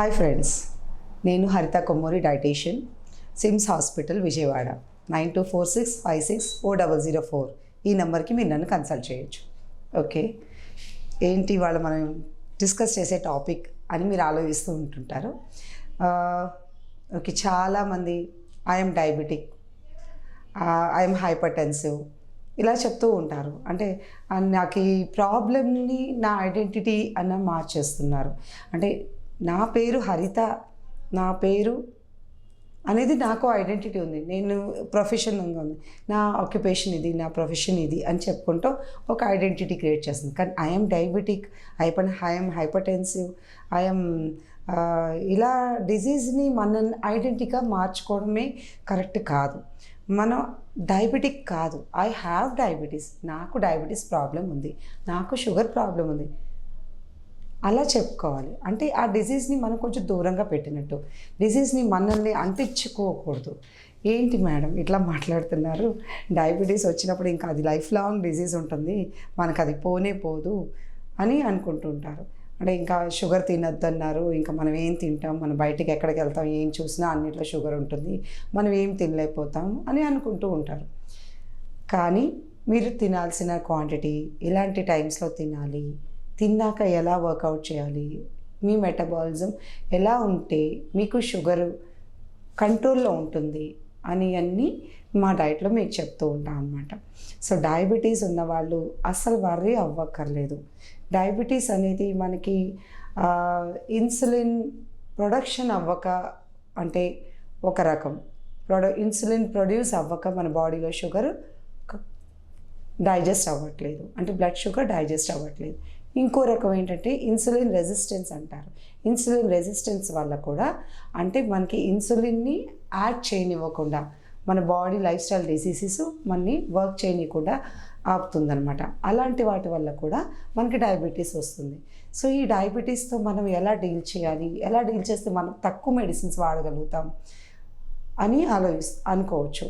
Hi friends నేను Haritha Kommuri dietitian SIMS hospital Vijayawada. Nine two four six five six four double zero four. ఈ నెంబర్కి మీరు నన్ను consult చేయొచ్చు. Okay? ఏంటి వాళ్ళు మనం డిస్కస్ చేసే టాపిక్ అని మీరు ఆలోచిస్తూ ఉంటుంటారు. ఓకే చాలామంది I'm diabetic I'm hypertensive ఇలా చెప్తూ ఉంటారు. అంటే నాకు ఈ ప్రాబ్లమ్ని నా ఐడెంటిటీ అన్న మార్చేస్తున్నారు. అంటే నా పేరు హరిత నా పేరు అనేది నాకు ఐడెంటిటీ ఉంది. నేను ప్రొఫెషనల్గా ఉంది. నా ఆక్యుపేషన్ ఇది నా ప్రొఫెషన్ ఇది అని చెప్పుకుంటూ ఒక ఐడెంటిటీ క్రియేట్ చేస్తుంది. కానీ I'm diabetic hyper I'm hypertensive I'm ఇలా డిజీజ్ని మన ఐడెంటిటీగా మార్చుకోవడమే కరెక్ట్ కాదు. మనం డయాబెటిక్ కాదు. ఐ హ్యావ్ డయాబెటీస్ నాకు డయాబెటీస్ ప్రాబ్లం ఉంది. నాకు షుగర్ ప్రాబ్లం ఉంది. అలా చెప్పుకోవాలి. అంటే ఆ డిజీజ్ని మనం కొంచెం దూరంగా పెట్టినట్టు. డిజీజ్ని మనల్ని అంటించుకోకూడదు. ఏంటి మేడం ఇట్లా మాట్లాడుతున్నారు? డయాబెటీస్ వచ్చినప్పుడు ఇంకా అది లైఫ్ లాంగ్ డిజీజ్ ఉంటుంది. మనకు అది పోనే పోదు అని అనుకుంటుంటారు. అంటే ఇంకా షుగర్ తినొద్దన్నారు. ఇంకా మనం ఏం తింటాం? మనం బయటికి ఎక్కడికి వెళ్తాం? ఏం చూసినా అన్నిట్లో షుగర్ ఉంటుంది. మనం ఏం తినలేకపోతాం అని అనుకుంటూ ఉంటారు. కానీ మీరు తినాల్సిన క్వాంటిటీ ఇలాంటి టైమ్స్లో తినాలి. తిన్నాక ఎలా వర్కౌట్ చేయాలి? మీ మెటబాలిజం ఎలా ఉంటే మీకు షుగర్ కంట్రోల్లో ఉంటుంది? అని అన్నీ మా డైట్లో మీకు చెప్తూ ఉంటాం అనమాట సో డయాబెటీస్ ఉన్నవాళ్ళు అస్సలు వర్రీ అవ్వక్కర్లేదు. డయాబెటీస్ అనేది మనకి ఇన్సులిన్ ప్రొడక్షన్ అవ్వక అంటే ఒక రకం. ప్రొడ ఇన్సులిన్ ప్రొడ్యూస్ అవ్వక మన బాడీలో షుగర్ డైజెస్ట్ అవ్వట్లేదు. అంటే బ్లడ్ షుగర్ డైజెస్ట్ అవ్వట్లేదు. ఇంకో రకం ఏంటంటే ఇన్సులిన్ రెసిస్టెన్స్ అంటారు. ఇన్సులిన్ రెసిస్టెన్స్ వల్ల కూడా అంటే మనకి ఇన్సులిన్ని యాడ్ చేయనివ్వకుండా మన బాడీ లైఫ్ స్టైల్ డిసీసెస్ మనని వర్క్ చేయనీయకుండా ఆపుతుందనమాట అలాంటి వాటి వల్ల కూడా మనకి డయాబెటీస్ వస్తుంది. సో ఈ డయాబెటీస్తో మనం ఎలా డీల్ చేయాలి? ఎలా డీల్ చేస్తే మనం తక్కువ మెడిసిన్స్ వాడగలుగుతాం? అని ఆలోచి అనుకోవచ్చు.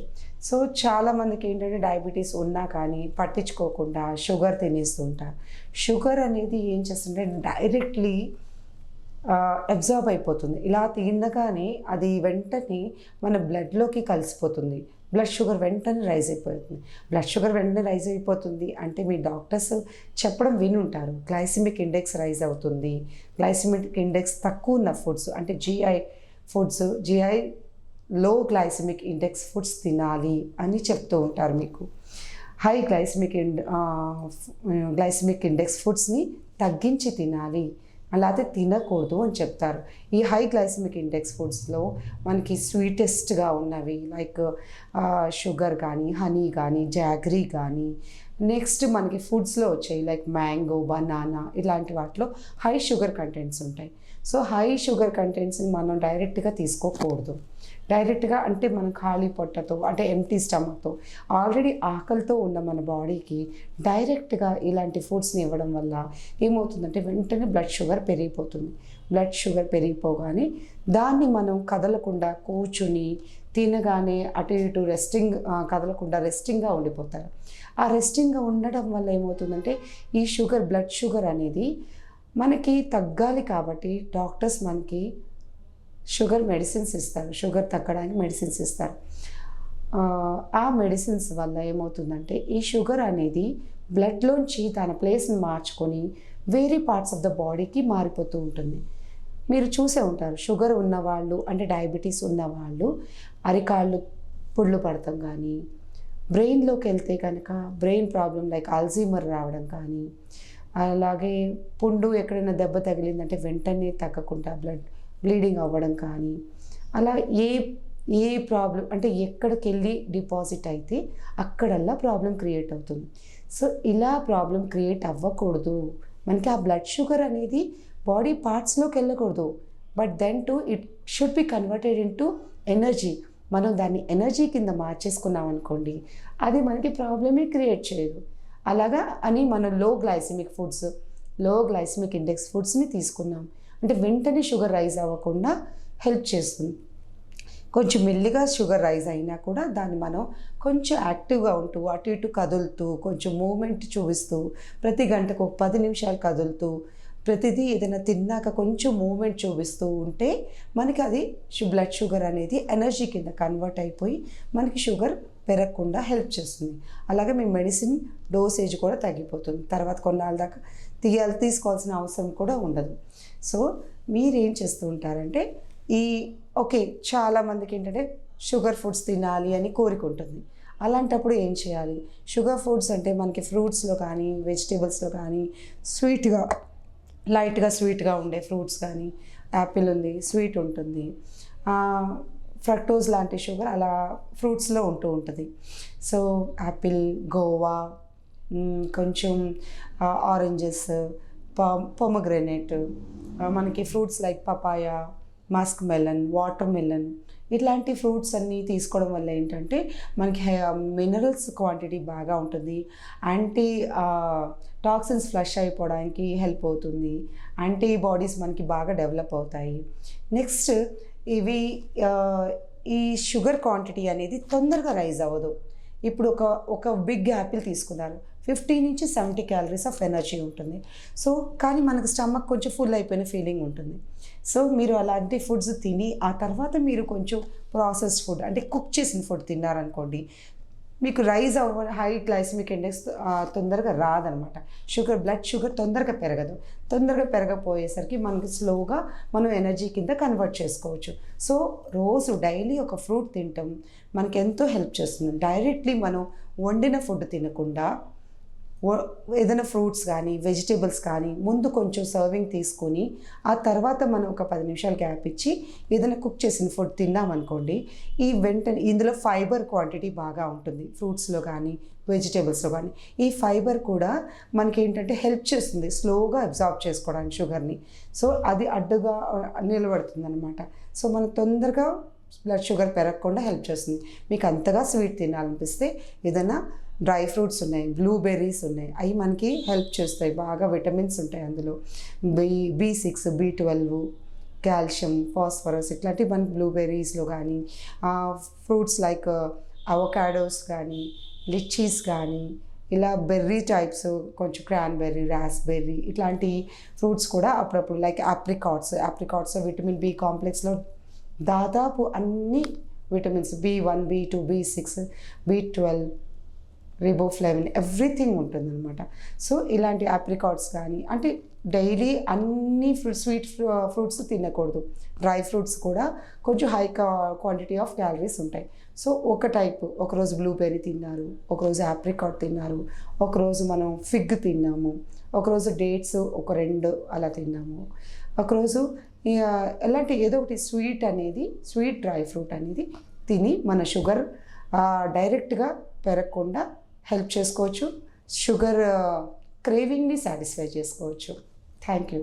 సో చాలామందికి ఏంటంటే డయాబెటీస్ ఉన్నా కానీ పట్టించుకోకుండా షుగర్ తినేస్తుంటారు షుగర్ అనేది ఏం చేస్తుంటే డైరెక్ట్లీ అబ్జార్బ్ అయిపోతుంది. ఇలా తినగానే అది వెంటనే మన బ్లడ్లోకి కలిసిపోతుంది. బ్లడ్ షుగర్ వెంటనే రైజ్ అయిపోతుంది. బ్లడ్ షుగర్ వెంటనే రైజ్ అయిపోతుంది అంటే మీ డాక్టర్స్ చెప్పడం వినుంటారు. గ్లైసిమిక్ ఇండెక్స్ రైజ్ అవుతుంది. గ్లైసిమిక్ ఇండెక్స్ తక్కువ ఉన్న ఫుడ్స్ అంటే GI foods GI low glycemic index foods తినాలి అని చెప్తూ ఉంటారు మీకు. హై గ్లైసమిక్ ఇండ్ గ్లైసమిక్ ఇండెక్స్ ఫుడ్స్ని తగ్గించి తినాలి. అలా అయితే తినకూడదు అని చెప్తారు. ఈ హై గ్లైసమిక్ ఇండెక్స్ ఫుడ్స్లో మనకి స్వీటెస్ట్గా ఉన్నవి లైక్ షుగర్ కానీ హనీ కానీ జాగరీ కానీ నెక్స్ట్ మనకి ఫుడ్స్లో వచ్చాయి లైక్ మ్యాంగో బనానా ఇలాంటి వాటిలో హై షుగర్ కంటెంట్స్ ఉంటాయి. సో హై షుగర్ కంటెంట్స్ని మనం డైరెక్ట్గా తీసుకోకూడదు. డైరెక్ట్గా అంటే మనం ఖాళీ పొట్టతో అంటే ఎంటీ స్టమక్తో ఆల్రెడీ ఆకలితో ఉన్న మన బాడీకి డైరెక్ట్గా ఇలాంటి ఫుడ్స్ని ఇవ్వడం వల్ల ఏమవుతుందంటే వెంటనే బ్లడ్ షుగర్ పెరిగిపోతుంది. బ్లడ్ షుగర్ పెరిగిపోగానే దాన్ని మనం కదలకుండా కూర్చుని తినగానే అటు ఇటు రెస్టింగ్ కదలకుండా రెస్టింగ్గా ఉండిపోతారు. ఆ రెస్టింగ్గా ఉండడం వల్ల ఏమవుతుందంటే ఈ షుగర్ బ్లడ్ షుగర్ అనేది మనకి తగ్గాలి కాబట్టి డాక్టర్స్ మనకి షుగర్ మెడిసిన్స్ ఇస్తారు. షుగర్ తగ్గడానికి మెడిసిన్స్ ఇస్తారు. ఆ, మెడిసిన్స్ వల్ల ఏమవుతుందంటే ఈ షుగర్ అనేది బ్లడ్లోంచి తన ప్లేస్ని మార్చుకొని వేరే పార్ట్స్ ఆఫ్ ద బాడీకి మారిపోతూ ఉంటుంది. మీరు చూసే ఉంటారు షుగర్ ఉన్నవాళ్ళు అంటే డయాబెటీస్ ఉన్నవాళ్ళు అరికాళ్ళు పుళ్ళు పడతాం కానీ బ్రెయిన్లోకి వెళ్తే కనుక బ్రెయిన్ ప్రాబ్లం లైక్ అల్జీమర్ రావడం కానీ అలాగే పుండు ఎక్కడైనా దెబ్బ తగిలిందంటే వెంటనే తగ్గకుండా బ్లడ్ బ్లీడింగ్ అవ్వడం కానీ అలా ఏ ఏ ప్రాబ్లం అంటే ఎక్కడికి వెళ్ళి డిపాజిట్ అయితే అక్కడల్లా ప్రాబ్లం క్రియేట్ అవుతుంది. సో ఇలా ప్రాబ్లం క్రియేట్ అవ్వకూడదు. మనకి ఆ బ్లడ్ షుగర్ అనేది బాడీ పార్ట్స్లోకి వెళ్ళకూడదు. But then to it should be converted into energy. మనం దాన్ని ఎనర్జీ కింద మార్చేసుకున్నాం అనుకోండి అది మనకి ప్రాబ్లమే క్రియేట్ చేయదు. అలాగా అని మనం లో గ్లైసిమిక్ ఫుడ్స్లో గ్లైసిమిక్ ఇండెక్స్ ఫుడ్స్ని తీసుకున్నాం. అంటే వెంటనే షుగర్ రైజ్ అవ్వకుండా హెల్ప్ చేస్తుంది. కొంచెం మెల్లిగా షుగర్ రైజ్ అయినా కూడా దాన్ని మనం కొంచెం యాక్టివ్గా ఉంటూ అటు ఇటు కదులుతూ కొంచెం మూమెంట్ చూపిస్తూ ప్రతి గంటకు ఒక పది నిమిషాలు కదులుతూ ప్రతిదీ ఏదైనా తిన్నాక కొంచెం మూమెంట్ చూపిస్తూ ఉంటే మనకి అది బ్లడ్ షుగర్ అనేది ఎనర్జీ కింద కన్వర్ట్ అయిపోయి మనకి షుగర్ పెరగకుండా హెల్ప్ చేస్తుంది. అలాగే మీ మెడిసిన్ డోసేజ్ కూడా తగ్గిపోతుంది. తర్వాత కొన్నాళ్ళ దాకా తీయాలి తీసుకోవాల్సిన అవసరం కూడా ఉండదు. సో మీరు ఏం చేస్తూ ఉంటారంటే ఈ ఓకే చాలామందికి ఏంటంటే షుగర్ ఫుడ్స్ తినాలి అని కోరిక ఉంటుంది. అలాంటప్పుడు ఏం చేయాలి? షుగర్ ఫుడ్స్ అంటే మనకి ఫ్రూట్స్లో కానీ వెజిటేబుల్స్లో కానీ స్వీట్గా లైట్గా స్వీట్గా ఉండే ఫ్రూట్స్ కానీ యాపిల్ ఉంది స్వీట్ ఉంటుంది. ఫ్రక్టోజ్ లాంటి షుగర్ అలా ఫ్రూట్స్లో ఉంటూ ఉంటుంది. సో యాపిల్ గోవా కొంచెం ఆరెంజెస్ పొమగ్రెనేట్ మనకి fruits like papaya musk melon watermelon ఇట్లాంటి ఫ్రూట్స్ అన్నీ తీసుకోవడం వల్ల ఏంటంటే మనకి మినరల్స్ క్వాంటిటీ బాగా ఉంటుంది. యాంటీ టాక్సిన్స్ ఫ్లష్ అయిపోవడానికి హెల్ప్ అవుతుంది. యాంటీబాడీస్ మనకి బాగా డెవలప్ అవుతాయి. నెక్స్ట్ ఇవి ఈ షుగర్ క్వాంటిటీ అనేది తొందరగా రైజ్ అవ్వదు. ఇప్పుడు ఒక ఒక బిగ్ యాపిల్ తీసుకున్నారు. ఫిఫ్టీ నుంచి సెవెంటీ క్యాలరీస్ ఆఫ్ ఎనర్జీ ఉంటుంది. సో కానీ మనకు స్టమక్ కొంచెం ఫుల్ అయిపోయిన ఫీలింగ్ ఉంటుంది. సో మీరు అలాంటి ఫుడ్స్ తిని ఆ తర్వాత మీరు కొంచెం ప్రాసెస్డ్ ఫుడ్ అంటే కుక్ చేసిన ఫుడ్ తిన్నారనుకోండి మీకు రైజ్ అవ్వ హై గ్లైసమిక్ ఇండెక్స్ తొందరగా రాదనమాట. షుగర్ బ్లడ్ షుగర్ తొందరగా పెరగదు. తొందరగా పెరగపోయేసరికి మనకి స్లోగా మనం ఎనర్జీ కింద కన్వర్ట్ చేసుకోవచ్చు. సో రోజు డైలీ ఒక ఫ్రూట్ తింటాం. మనకి ఎంతో హెల్ప్ చేస్తుంది. డైరెక్ట్లీ మనం వండిన ఫుడ్ తినకుండా ఏదైనా ఫ్రూట్స్ కానీ వెజిటేబుల్స్ కానీ ముందు కొంచెం సర్వింగ్ తీసుకొని ఆ తర్వాత మనం ఒక పది నిమిషాలు గ్యాప్ ఇచ్చి ఏదైనా కుక్ చేసిన ఫుడ్ తిన్నామనుకోండి ఈ వెంటనే ఇందులో ఫైబర్ క్వాంటిటీ బాగా ఉంటుంది. ఫ్రూట్స్లో కానీ వెజిటేబుల్స్లో కానీ. ఈ ఫైబర్ కూడా మనకి ఏంటంటే హెల్ప్ చేస్తుంది. స్లోగా అబ్జార్బ్ చేసుకోవడానికి షుగర్ని. సో అది అడ్డుగా నిలబడుతుంది అనమాట సో మనం తొందరగా బ్లడ్ షుగర్ పెరగకుండా హెల్ప్ చేస్తుంది. మీకు అంతగా స్వీట్ తినాలనిపిస్తే ఏదైనా డ్రై ఫ్రూట్స్ ఉన్నాయి బ్లూబెర్రీస్ ఉన్నాయి. అవి మనకి హెల్ప్ చేస్తాయి. బాగా విటమిన్స్ ఉంటాయి అందులో. B B six B twelve calcium phosphorus ఇట్లాంటివి మన బ్లూబెర్రీస్లో కానీ ఫ్రూట్స్ లైక్ అవకాడోస్ కానీ లిచ్చీస్ కానీ ఇలా బెర్రీ టైప్స్ కొంచెం క్రాన్బెర్రీ రాస్బెర్రీ ఇట్లాంటి ఫ్రూట్స్ కూడా అప్పుడప్పుడు like apricots. Apricots vitamin B కాంప్లెక్స్లో దాదాపు అన్ని vitamins B one B two B six B twelve riboflavin everything ఉంటుందన్నమాట. సో ఇలాంటి ఆప్రికాట్స్ కానీ అంటే డైలీ అన్ని ఫ్రూట్ స్వీట్ ఫ్రూట్స్ తినకూడదు. డ్రై ఫ్రూట్స్ కూడా కొంచెం హై క్వాంటిటీ ఆఫ్ క్యాలరీస్ ఉంటాయి. సో ఒక టైప్ ఒకరోజు బ్లూబెర్రీ తిన్నారు ఒకరోజు ఆప్రికాట్ తిన్నారు ఒకరోజు మనం ఫిగ్ తిన్నాము ఒకరోజు డేట్స్ ఒక రెండు అలా తిన్నాము. ఒకరోజు ఎలాంటి ఏదో ఒకటి స్వీట్ అనేది స్వీట్ డ్రై ఫ్రూట్ అనేది తిని మన షుగర్ డైరెక్ట్గా పెరగకుండా హెల్ప్ చేసుకోవచ్చు. షుగర్ క్రేవింగ్ని సాటిస్ఫై చేసుకోవచ్చు. Thank you